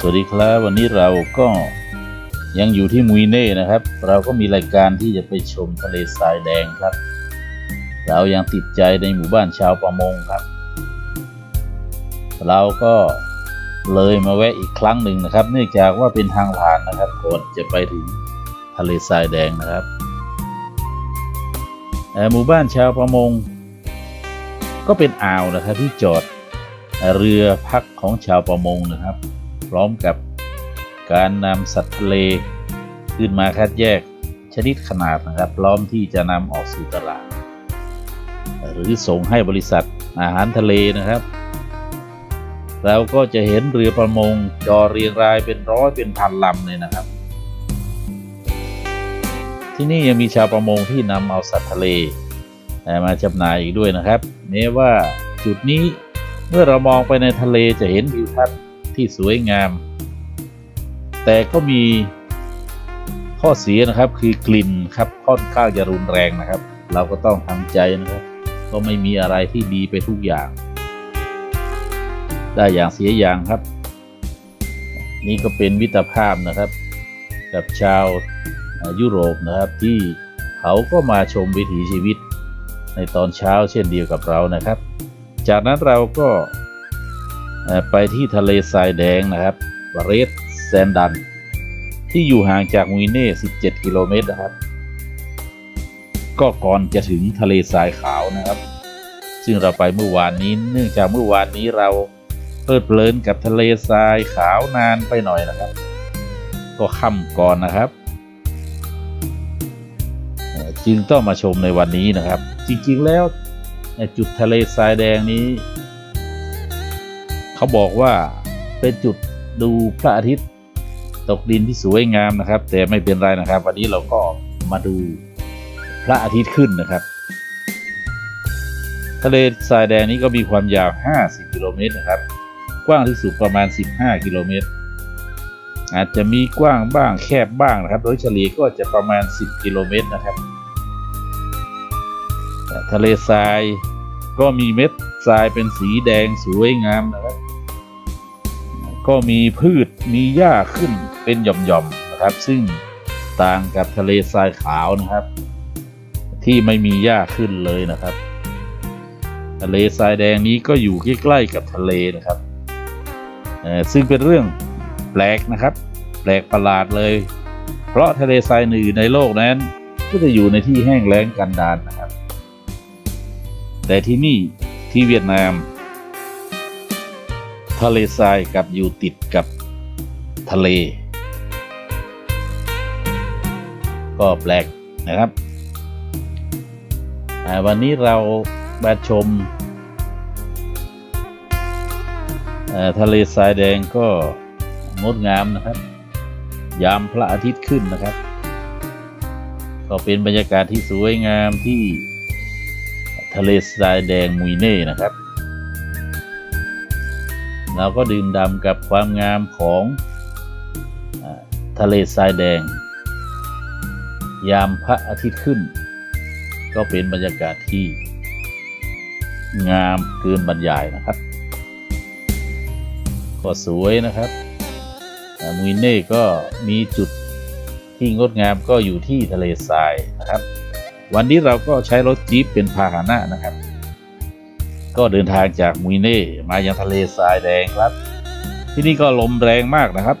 สวัสดีครับวันนี้เราก็ยังอยู่ที่มุยเน่นะครับ เราก็มีรายการที่จะไปชมทะเลทรายแดงครับ เรายังติดใจในหมู่บ้านชาวประมงครับ เราก็เลยมาแวะอีกครั้งหนึ่งนะครับ เนื่องจากว่าเป็นทางผ่านนะครับก่อนจะไปถึงทะเลทรายแดงนะครับหมู่บ้านชาวประมง ก็เป็นอ่าวนะครับที่จอดเรือพักของชาวประมงนะครับ พร้อมกับการนำสัตว์ทะเลขึ้นมาคัดแยกชนิดขนาดนะครับ พร้อมที่จะนำออกสู่ตลาด หรือส่งให้บริษัทอาหารทะเลนะครับ เราก็จะเห็นเรือประมงจอเรียงรายเป็นร้อยเป็นพันลำเลยนะครับ ที่นี่ยังมีชาวประมงที่นำเอาสัตว์ทะเลมาจำหน่ายอีกด้วยนะครับแม้ว่าจุดนี้เมื่อเรามองไปในทะเลจะเห็นวิวทัศน์ ที่สวยงาม แต่ก็มีข้อเสียนะครับคือกลิ่นครับค่อนข้างจะรุนแรงนะครับ เราก็ต้องทำใจนะครับ ก็ไม่มีอะไรที่ดีไปทุกอย่าง ได้อย่างเสียอย่างครับ นี่ก็เป็นมิตรภาพนะครับ กับชาวยุโรปนะครับที่เขาก็มาชมวิถีชีวิตในตอนเช้าเช่นเดียวกับเรานะครับ จากนั้นเราก็ ไปที่ทะเลทรายแดงนะครับเรสแซนดัน ที่อยู่ห่างจากมุยเน่ 17 กิโลเมตรนะครับ ก็ก่อนจะถึงทะเลทรายขาวนะครับ ซึ่งเราไปเมื่อวานนี้ เนื่องจากเมื่อวานนี้เราเพลิดเพลินกับทะเลทรายขาวนานไปหน่อยนะครับ ก็ค่ำก่อนนะครับจึงต้องมาชมในวันนี้นะครับ จริงๆแล้วจุดทะเลทรายแดงนี้ เขาบอกว่าเป็นจุดดูพระอาทิตย์ ตกดินที่สวยงามนะครับ แต่ไม่เป็นไรนะครับ วันนี้เราก็มาดูพระอาทิตย์ขึ้นนะครับ ทะเลทรายแดงนี้ก็มีความยาว 50 กิโลเมตรนะครับ กว้างที่สุดประมาณ 15 กิโลเมตร อาจจะมีกว้างบ้างแคบบ้างนะครับ โดยเฉลี่ยก็จะประมาณ 10 กิโลเมตรนะครับทะเลทรายก็มีเม็ดทรายเป็นสีแดงสวยงามนะครับ ก็มีพืชมีหญ้าขึ้นเป็นหย่อมๆนะครับ ซึ่งต่างกับทะเลทรายขาวนะครับ ที่ไม่มีหญ้าขึ้นเลยนะครับ ทะเลทรายแดงนี้ก็อยู่ใกล้ๆกับทะเลนะครับซึ่งเป็นเรื่องแปลกนะครับ แปลกประหลาดเลย เพราะทะเลทรายอื่นในโลกนั้น ก็จะอยู่ในที่แห้งแล้งกันดารนนะครับ แต่ที่นี่ที่เวียดนาม ทะเลทรายกับอยู่ติดกับทะเล ก็แปลกนะครับ วันนี้เรามาชมทะเลทรายแดงก็งดงามนะครับ ยามพระอาทิตย์ขึ้นนะครับ ก็เป็นบรรยากาศที่สวยงามที่ทะเลทรายแดงมุยเน่นะครับ เราก็ดื่มด่ำกับความงามของอทะเลทรายแดง ยามพระอาทิตย์ขึ้น ก็เป็นบรรยากาศที่ งามเกินบรรยายนะครับ ก็สวยนะครับมุยเน่ก็มีจุดที่งดงามก็อยู่ที่ทะเลทรายนะครับ วันนี้เราก็ใช้รถจี๊ปเป็นพาหนะนะครับ ก็เดินทางจากมุยเน่มายังทะเลทรายแดงครับ ที่นี่ก็ลมแรงมากนะครับ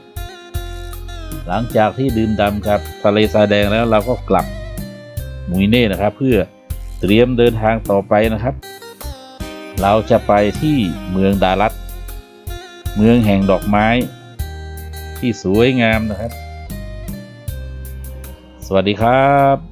หลังจากที่ดื่มดำครับทะเลทรายแดงแล้วเราก็กลับมุยเน่นะครับ เพื่อเตรียมเดินทางต่อไปนะครับ เราจะไปที่เมืองดารัตเมืองแห่งดอกไม้ ที่สวยงามนะครับ สวัสดีครับ